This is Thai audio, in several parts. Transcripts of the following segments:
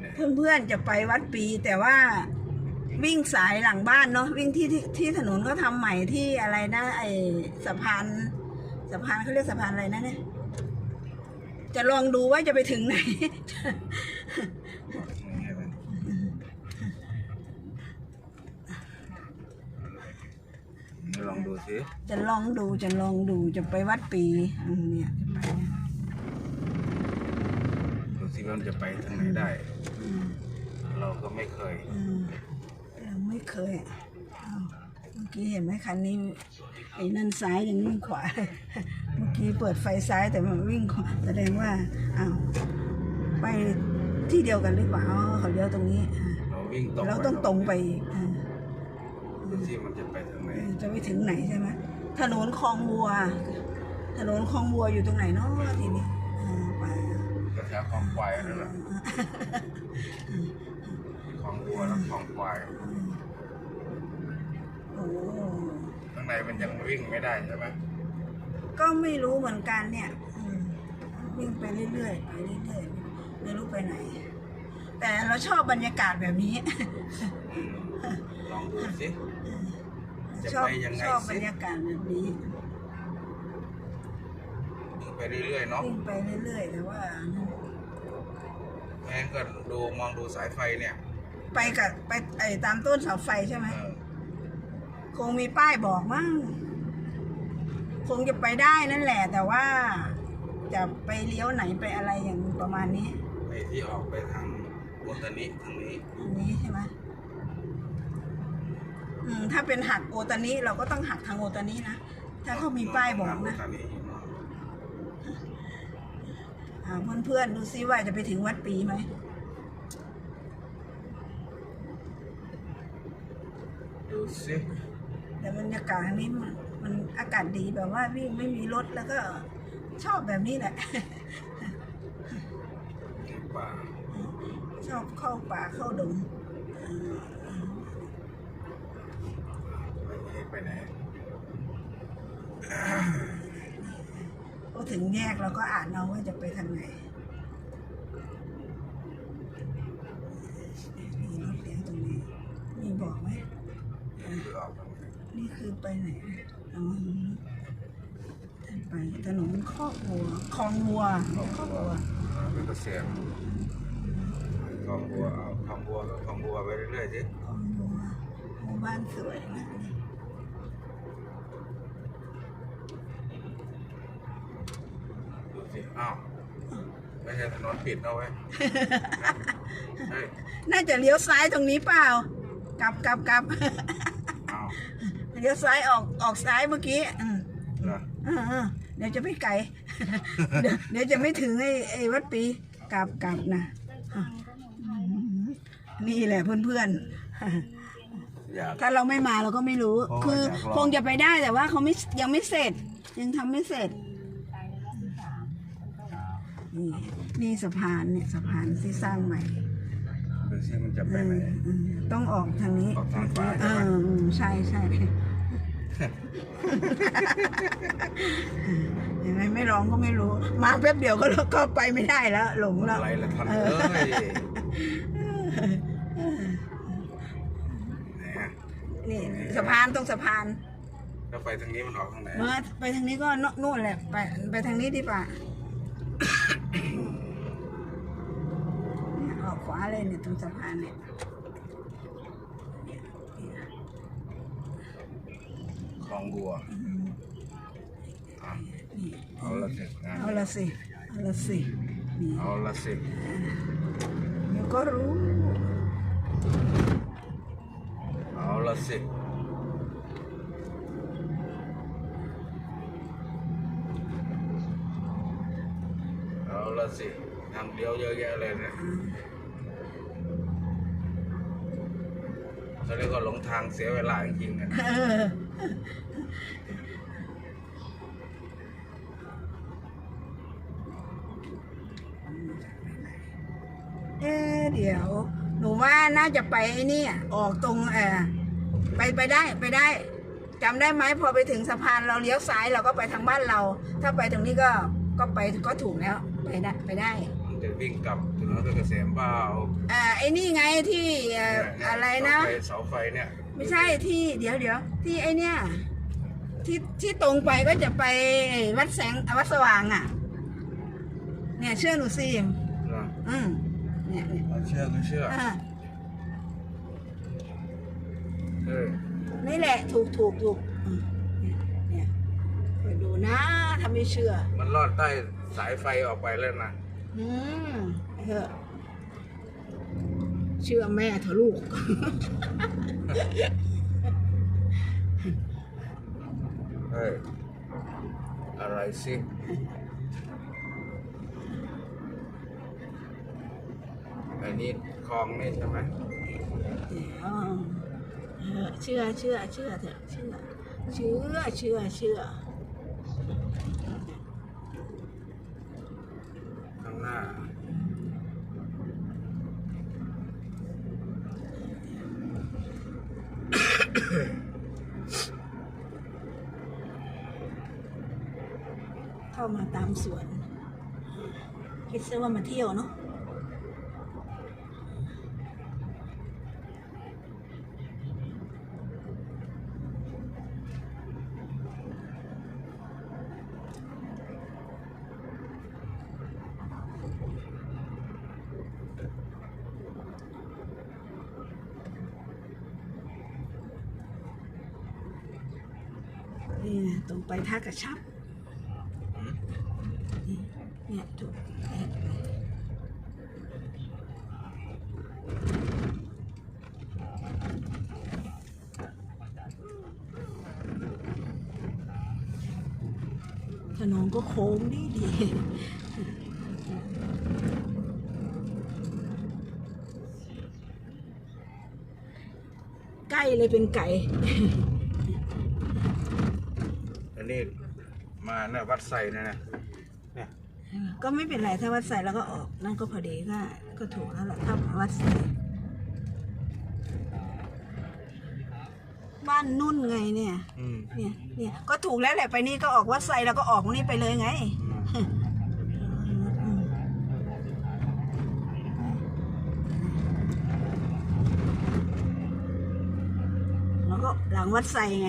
ไหนเพื่อนๆจะไปวัดปีแต่ว่าวิ่งสายหลังบ้านเนาะวิ่งที่ที่ที่ถนนเขาทำใหม่ที่อะไรนะไอสะพานสะพานเขาเรียกสะพานอะไรนะเนี่ยจะลองดูว่าจะไปถึงไหนนี่เลยลองดูสิจะลองดูจะลองดูจะไปวัดปีอืมเนี่ยจะไปเนี่ยดูสิว่ามันจะไปทางไหนได้อืม เราก็ไม่เคยอืมเราไม่เคยอะอ้าวเมื่อกี้เห็นไหมคันนี้ไอ้นั่นซ้ายยังวิ่งขวา เมื่อกี้เปิดไฟซ้ายแต่มันวิ่งขวาแสดงว่าอ้าวไปที่เดียวกันหรือเปล่าอ๋อเขาเลี้ยวตรงนี้อ่าเราวิ่งตรงเราต้องตรงไปอีกอ่าดูสิมันจะไปทางไหนจะไปถึงไหนใช่ไหมถนนคลองบัว ถนนคลองบัวอยู่ตรงไหนเนาะทีนี้อ่าไป กระแถวคลองควายนั่นแหละ คลองบัวแล้วคลองควายโอ้ข้างในมันยังวิ่งไม่ได้ใช่ไหมก็ไม่รู้เหมือนกันเนี่ยอืมวิ่งไปเรื่อยๆไปเรื่อยๆไม่รู้ไปไหน แต่เราชอบบรรยากาศแบบนี้ลองดูสิ จะชอบไปยังไงชอบสิบรรยากาศแบบนี้วิ่งไปเรื่อยๆเนาะวิ่งไปเรื่อยๆแต่ว่าแม่งก็ดูมองดูสายไฟเนี่ย ไปกับไปไอ้ตามต้นเสาไฟใช่ไหมเออคงมีป้ายบอกมั้ง คงจะไปได้นั่นแหละ แต่ว่า จะไปเลี้ยวไหนไปอะไรอย่างประมาณนี้ ไอ้ที่ออกไปทางอุตนิทางนี้อันนี้ใช่ไหมอืมถ้าเป็นหักโอตานิเราก็ต้องหักทางโอตานินะ ถ้าเขามีป้ายบอกนะ ทางนี้อยู่เนาะอ่าเพื่อนๆดูซิว่าจะไปถึงวัดปีไหม ดูสิแต่บรรยากาศอันนี้มันมันอากาศดีแบบว่าวิ่งไม่มีรถแล้วก็ชอบแบบนี้แหละนี่ป่าชอบเข้าป่าเข้าดงอ่าไปไหนไปไหนพอถึงแยกเราก็อ่านเอาว่าจะไปทางไหนมีรถเลี้ยวตรงนี้ มีบอกไหม นี่คือไหนนี่คือไปไหนอ๋อไปถนนคอวัวคลองวัวคอวัวเป็นกระเสียมคลองบัวเอาคลองบัวคลองบัวไปเรื่อยๆสิคลองวัวหมู่บ้านสวยนะดูสิอ้าวไม่ใช่ถนนปิดเว้ยเฮ้น่าจะเลี้ยวซ้ายตรงนี้เปล่า กลับกลับกลับ เลี้ยวซ้ายออกออกซ้ายเมื่อกี้อืมเหรอเออเออเดี๋ยวจะไม่ไกล เดี๋ยวเดี๋ยวจะไม่ถึงไอ้ไอ้วัดปีกลับกลับนะอะอืมนี่แหละเพื่อนๆ อยาก ถ้าเราไม่มาเราก็ไม่รู้ โอ้ยคืออยากลอง คงจะไปได้แต่ว่าเขาไม่ยังไม่เสร็จ ยังทำไม่เสร็จ นี่นี่สะพานเนี่ยสะพานที่สร้างใหม่ดูสิมันจะไปอืไหนมอืมต้องออกทางนี้ออกทางขวาเอใช่ไหมออืมใช่ใช่ เห็นไหมไม่ร้องก็ไม่รู้ มาแป๊บเดียวก็ก็ไปไม่ได้แล้ว หลงแล้วอะไรละท่านเอเอ้อยไหนอะนี่สะพานตรงสะพานแล้วไปทางนี้มันออกทางไหนเมื่อไปทางนี้ก็โนนู่นแหละไปไปทางนี้ดีกว่าเนี่ยออกขวาเลยเนี่ยตรงสะพานเนี่ย คล องบัวอะเอาละสิงานเอาละสิเอาละสินี่เอาละสิเดี๋ยวก็รู้เอาละสิเอาละสิทางเดียวเยอะแยะเลยนะเขาเรียกว่าหลงทางเสียเวลาจริงๆนะ เออเอ๊ะเดี๋ยว หนูว่าน่าจะไปไอ้นี่ออกตรงเออไปไปได้ไปได้จำได้ไหมพอไปถึงสะพานเราเลี้ยวซ้ายเราก็ไปทางบ้านเรา ถ้าไปตรงนี้ก็ก็ไปก็ถูกแล้วไปได้ไปได้ มันจะวิ่งกลับถนนเพชรเกษมเปล่าอ่าไอ้นี่ไงที่เอ่ออะไรนะเสาไฟเสาไฟเนี่ย ไม่ใช่ที่เดี๋ยวเดี๋ยวที่ไอเนี่ย ที่ที่ตรงไปก็จะไปวัดแสงวัดสว่างอะ เนี่ยเชื่อหนูสิเหรออืมเนี่ยเนี่ยเอาเชื่อก็เชื่ออ่าเออนี่แหละถูกถูกถูกอืมเนี่ยเนี่ยไปดูนะถ้าไม่เชื่อ มันลอดใต้สายไฟออกไปแล้วนะอืมไปเถอะ เชื่อแม่เถอะลูก เฮ้ยอะไรสิอันนี้คลองนี่ใช่ไหมเออเชื่อเชื่อเชื่อเถอะเชื่อเชื่อเชื่อเชื่อ ข้างหน้า เข้ามาตามสวน คิดซะว่ามาเที่ยวเนาะนี่นะตรงไปท่ากระชับ เนี่ยถูกเนี่ยถนนก็โค้งดีดีใกล้เลยเป็นไก่ อันนี้มาเนี่ยวัดไซนะนะเนี่ย ก็ไม่เป็นไรถ้าวัดใส่แล้วก็ออก นั่นก็พอดีก็ก็ถูกแล้วแหละถ้าวัดใส่บ้านนุ่นไงเนี่ย อืมเนี่ยเนี่ยก็ถูกแล้วแหละไปนี่ก็ออกวัดไซแล้วก็ออกนี่ไปเลยไงอืมอืมแล้วก็หลังวัดไซไง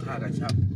นี่ถ้าออกท่ากระชับ